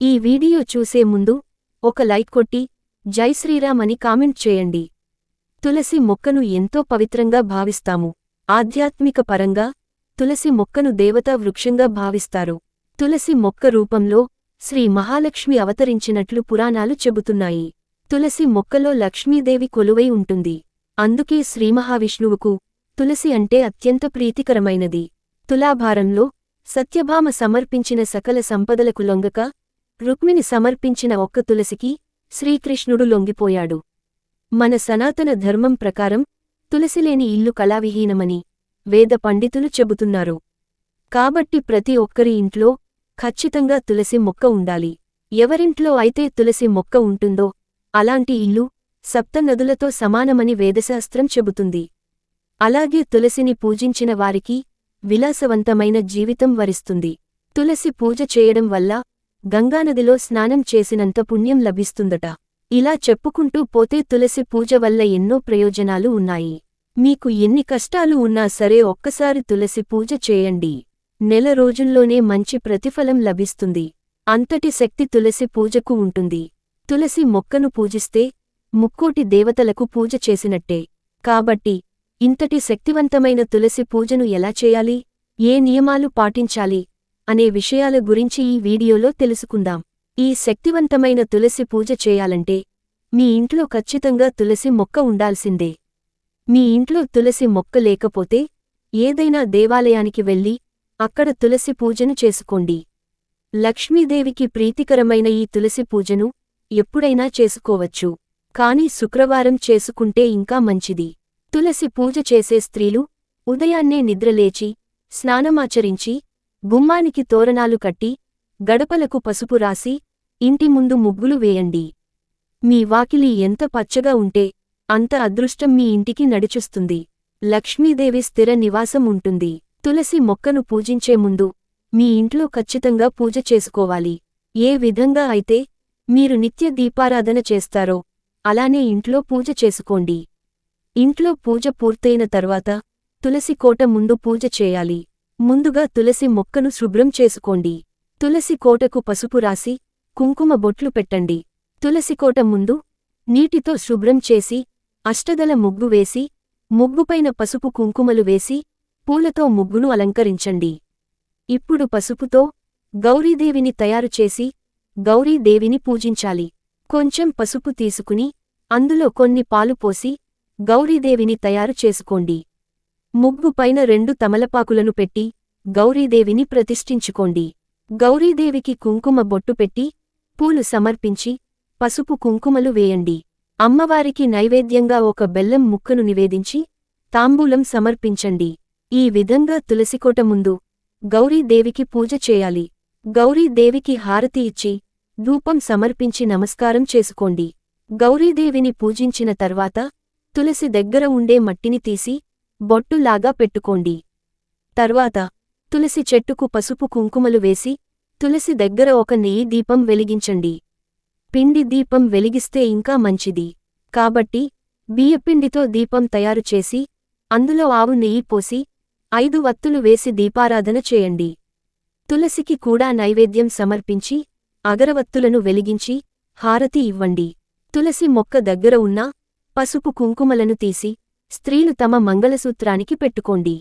ఈ వీడియో చూసే ముందు ఒక లైక్ కొట్టి జై శ్రీరామ్ అని కామెంట్ చేయండి. తులసి మొక్కను ఎంతో పవిత్రంగా భావిస్తాము. ఆధ్యాత్మిక పరంగా తులసి మొక్కను దేవతా వృక్షంగా భావిస్తారు. తులసి మొక్క రూపంలో శ్రీ మహాలక్ష్మి అవతరించినట్లు పురాణాలు చెబుతున్నాయి. తులసి మొక్కలో లక్ష్మీదేవి కొలువై ఉంటుంది. అందుకే శ్రీమహావిష్ణువుకు తులసి అంటే అత్యంత ప్రీతికరమైనది. తులాభారంలో సత్యభామ సమర్పించిన సకల సంపదలకు లొంగక రుక్మిణి సమర్పించిన ఒక్క తులసికి శ్రీకృష్ణుడు లొంగిపోయాడు. మన సనాతన ధర్మం ప్రకారం తులసిలేని ఇల్లు కళావిహీనమని వేద పండితులు చెబుతున్నారు. కాబట్టి ప్రతి ఒక్కరి ఇంట్లో ఖచ్చితంగా తులసి మొక్క ఉండాలి. ఎవరింట్లో అయితే తులసి మొక్క ఉంటుందో అలాంటి ఇల్లు సప్తనదులతో సమానమని వేదశాస్త్రం చెబుతుంది. అలాగే తులసిని పూజించిన వారికి విలాసవంతమైన జీవితం వరిస్తుంది. తులసి పూజ చేయడం వల్ల గంగానదిలో స్నానం చేసినంత పుణ్యం లభిస్తుందట. ఇలా చెప్పుకుంటూ పోతే తులసి పూజ వల్ల ఎన్నో ప్రయోజనాలు ఉన్నాయి. మీకు ఎన్ని కష్టాలు ఉన్నా సరే ఒక్కసారి తులసి పూజ చేయండి. నెల రోజుల్లోనే మంచి ప్రతిఫలం లభిస్తుంది. అంతటి శక్తి తులసి పూజకు ఉంటుంది. తులసి మొక్కను పూజిస్తే ముక్కోటి దేవతలకు పూజ చేసినట్టే. కాబట్టి ఇంతటి శక్తివంతమైన తులసి పూజను ఎలా చేయాలి? ఏ నియమాలు పాటించాలి? అనే విషయాల గురించి ఈ వీడియోలో తెలుసుకుందాం. ఈ శక్తివంతమైన తులసి పూజ చేయాలంటే మీ ఇంట్లో ఖచ్చితంగా తులసి మొక్క ఉండాల్సిందే. మీ ఇంట్లో తులసి మొక్క లేకపోతే ఏదైనా దేవాలయానికి వెళ్ళి అక్కడ తులసి పూజను చేసుకోండి. లక్ష్మీదేవికి ప్రీతికరమైన ఈ తులసి పూజను ఎప్పుడైనా చేసుకోవచ్చు. కాని శుక్రవారం చేసుకుంటే ఇంకా మంచిది. తులసి పూజ చేసే స్త్రీలు ఉదయాన్నే నిద్రలేచి స్నానమాచరించి గుమ్మానికి తోరణాలు కట్టి గడపలకు పసుపు రాసి ఇంటి ముందు ముగ్గులు వేయండి. మీ వాకిలి ఎంత పచ్చగా ఉంటే అంత అదృష్టం మీ ఇంటికి నడిచొస్తుంది. లక్ష్మీదేవి స్థిర నివాసం ఉంటుంది. తులసి మొక్కను పూజించే ముందు మీ ఇంట్లో ఖచ్చితంగా పూజ చేసుకోవాలి. ఏ విధంగా అయితే మీరు నిత్య దీపారాధన చేస్తారో అలానే ఇంట్లో పూజ చేసుకోండి. ఇంట్లో పూజ పూర్తయిన తర్వాత తులసి కోట ముందు పూజ చేయాలి. ముందుగా తులసి మొక్కను శుభ్రం చేసుకోండి. తులసి కోటకు పసుపు రాసి కుంకుమ బొట్లు పెట్టండి. తులసి కోట ముందు నీటితో శుభ్రం చేసి అష్టదల ముగ్గు వేసి ముగ్గుపైన పసుపు కుంకుమలు వేసి పూలతో ముగ్గును అలంకరించండి. ఇప్పుడు పసుపుతో గౌరీదేవిని తయారుచేసి గౌరీదేవిని పూజించాలి. కొంచెం పసుపు తీసుకుని అందులో కొన్ని పాలు పోసి గౌరీదేవిని తయారు చేసుకోండి. ముగ్గు పైన రెండు తమలపాకులను పెట్టి గౌరీదేవిని ప్రతిష్ఠించుకోండి. గౌరీదేవికి కుంకుమ బొట్టు పెట్టి పూలు సమర్పించి పసుపు కుంకుమలు వేయండి. అమ్మవారికి నైవేద్యంగా ఒక బెల్లం ముక్కను నివేదించి తాంబూలం సమర్పించండి. ఈ విధంగా తులసికోట ముందు గౌరీదేవికి పూజ చేయాలి. గౌరీదేవికి హారతి ఇచ్చి ధూపం సమర్పించి నమస్కారం చేసుకోండి. గౌరీదేవిని పూజించిన తర్వాత తులసి దగ్గర ఉండే మట్టిని తీసి బొట్టులాగా పెట్టుకోండి. తర్వాత తులసి చెట్టుకు పసుపు కుంకుమలు వేసి తులసి దగ్గర ఒక నెయ్యి దీపం వెలిగించండి. పిండి దీపం వెలిగిస్తే ఇంకా మంచిది. కాబట్టి బియ్యపిండితో దీపం తయారు చేసి అందులో ఆవు నెయ్యి పోసి ఐదు వత్తులు వేసి దీపారాధన చేయండి. తులసికి కూడా నైవేద్యం సమర్పించి అగరవత్తులను వెలిగించి హారతి ఇవ్వండి. తులసి మొక్క దగ్గర ఉన్న పసుపు కుంకుమలను తీసి స్త్రీలు తమ మంగళసూత్రానికి పెట్టుకోండి.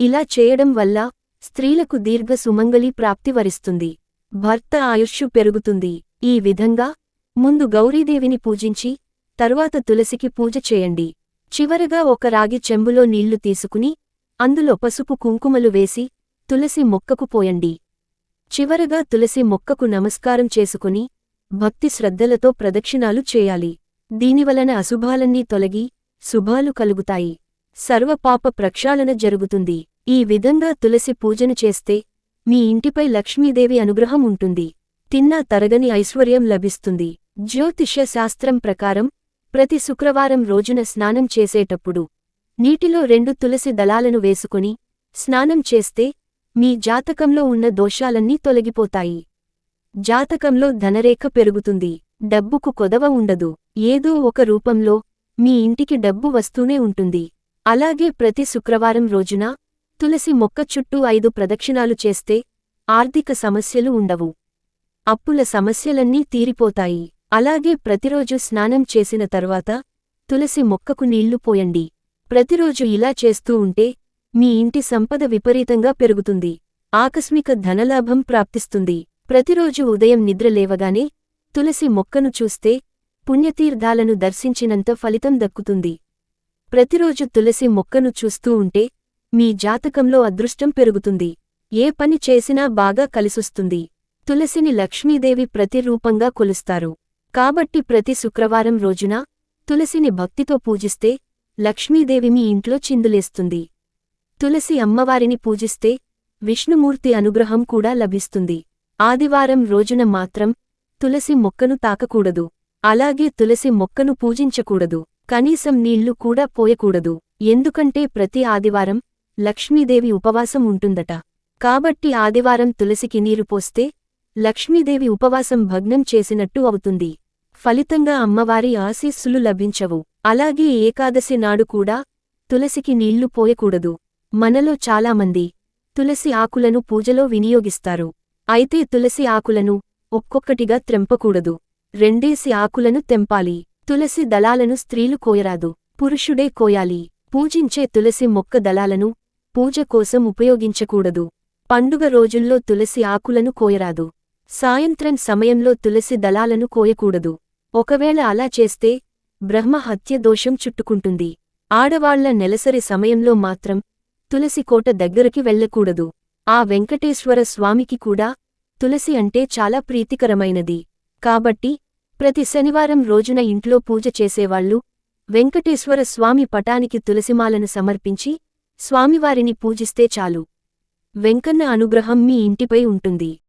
ఇలా చేయడం వల్ల స్త్రీలకు దీర్ఘ సుమంగళి ప్రాప్తి వరిస్తుంది. భర్త ఆయుష్షు పెరుగుతుంది. ఈ విధంగా ముందు గౌరీదేవిని పూజించి తరువాత తులసికి పూజ చేయండి. చివరగా ఒక రాగి చెంబులో నీళ్ళు తీసుకుని అందులో పసుపు కుంకుమలు వేసి తులసి మొక్కకు పోయండి. చివరగా తులసి మొక్కకు నమస్కారం చేసుకుని భక్తి శ్రద్ధలతో ప్రదక్షిణాలు చేయాలి. దీనివలన అశుభాలన్నీ తొలగి శుభాలు కలుగుతాయి. సర్వపాప ప్రక్షాళన జరుగుతుంది. ఈ విధంగా తులసి పూజను చేస్తే మీ ఇంటిపై లక్ష్మీదేవి అనుగ్రహం ఉంటుంది. తిన్నా తరగని ఐశ్వర్యం లభిస్తుంది. జ్యోతిష్య శాస్త్రం ప్రకారం ప్రతి శుక్రవారం రోజున స్నానం చేసేటప్పుడు నీటిలో రెండు తులసి దళాలను వేసుకుని స్నానం చేస్తే మీ జాతకంలో ఉన్న దోషాలన్నీ తొలగిపోతాయి. జాతకంలో ధనరేఖ పెరుగుతుంది. డబ్బుకు కొదవ ఉండదు. ఏదో ఒక రూపంలో మీ ఇంటికి డబ్బు వస్తూనే ఉంటుంది. అలాగే ప్రతి శుక్రవారం రోజున తులసి మొక్క చుట్టూ ఐదు ప్రదక్షిణాలు చేస్తే ఆర్థిక సమస్యలు ఉండవు. అప్పుల సమస్యలన్నీ తీరిపోతాయి. అలాగే ప్రతిరోజు స్నానం చేసిన తరువాత తులసి మొక్కకు నీళ్ళు పోయండి. ప్రతిరోజు ఇలా చేస్తూ ఉంటే మీ ఇంటి సంపద విపరీతంగా పెరుగుతుంది. ఆకస్మిక ధనలాభం ప్రాప్తిస్తుంది. ప్రతిరోజు ఉదయం నిద్ర లేవగానే తులసి మొక్కను చూస్తే పుణ్యతీర్థాలను దర్శించినంత ఫలితం దక్కుతుంది. ప్రతిరోజు తులసి మొక్కను చూస్తూ ఉంటే మీ జాతకంలో అదృష్టం పెరుగుతుంది. ఏ పని చేసినా బాగా కలిసొస్తుంది. తులసిని లక్ష్మీదేవి ప్రతిరూపంగా కొలుస్తారు. కాబట్టి ప్రతి శుక్రవారం రోజున తులసిని భక్తితో పూజిస్తే లక్ష్మీదేవి మీ ఇంట్లో చిందులేస్తుంది. తులసి అమ్మవారిని పూజిస్తే విష్ణుమూర్తి అనుగ్రహం కూడా లభిస్తుంది. ఆదివారం రోజున మాత్రం తులసి మొక్కను తాకకూడదు. అలాగే తులసి మొక్కను పూజించకూడదు. కనీసం నీళ్ళు కూడా పోయకూడదు. ఎందుకంటే ప్రతి ఆదివారం లక్ష్మీదేవి ఉపవాసం ఉంటుందట. కాబట్టి ఆదివారం తులసికి నీరు పోస్తే లక్ష్మీదేవి ఉపవాసం భగ్నం చేసినట్టు అవుతుంది. ఫలితంగా అమ్మవారి ఆశీస్సులు లభించవు. అలాగే ఏకాదశి నాడు కూడా తులసికి నీళ్ళు పోయకూడదు. మనలో చాలామంది తులసి ఆకులను పూజలో వినియోగిస్తారు. అయితే తులసి ఆకులను ఒక్కొక్కటిగా త్రెంపకూడదు. రెండేసి ఆకులను తెంపాలి. తులసి దళాలను స్త్రీలు కోయరాదు. పురుషుడే కోయాలి. పూజించే తులసి మొక్క దళాలను పూజ కోసం ఉపయోగించకూడదు. పండుగ రోజుల్లో తులసి ఆకులను కోయరాదు. సాయంత్రం సమయంలో తులసి దళాలను కోయకూడదు. ఒకవేళ అలా చేస్తే బ్రహ్మ హత్య దోషం చుట్టుకుంటుంది. ఆడవాళ్ళ నెలసరి సమయంలో మాత్రం తులసి కోట దగ్గరికి వెళ్ళకూడదు. ఆ వెంకటేశ్వర స్వామికి కూడా తులసి అంటే చాలా ప్రీతికరమైనది. కాబట్టి ప్రతి శనివారం రోజున ఇంట్లో పూజ చేసేవాళ్ళు వెంకటేశ్వర స్వామి పటానికి తులసిమాలను సమర్పించి స్వామివారిని పూజిస్తే చాలు. వెంకన్న అనుగ్రహం మీ ఇంటిపై ఉంటుంది.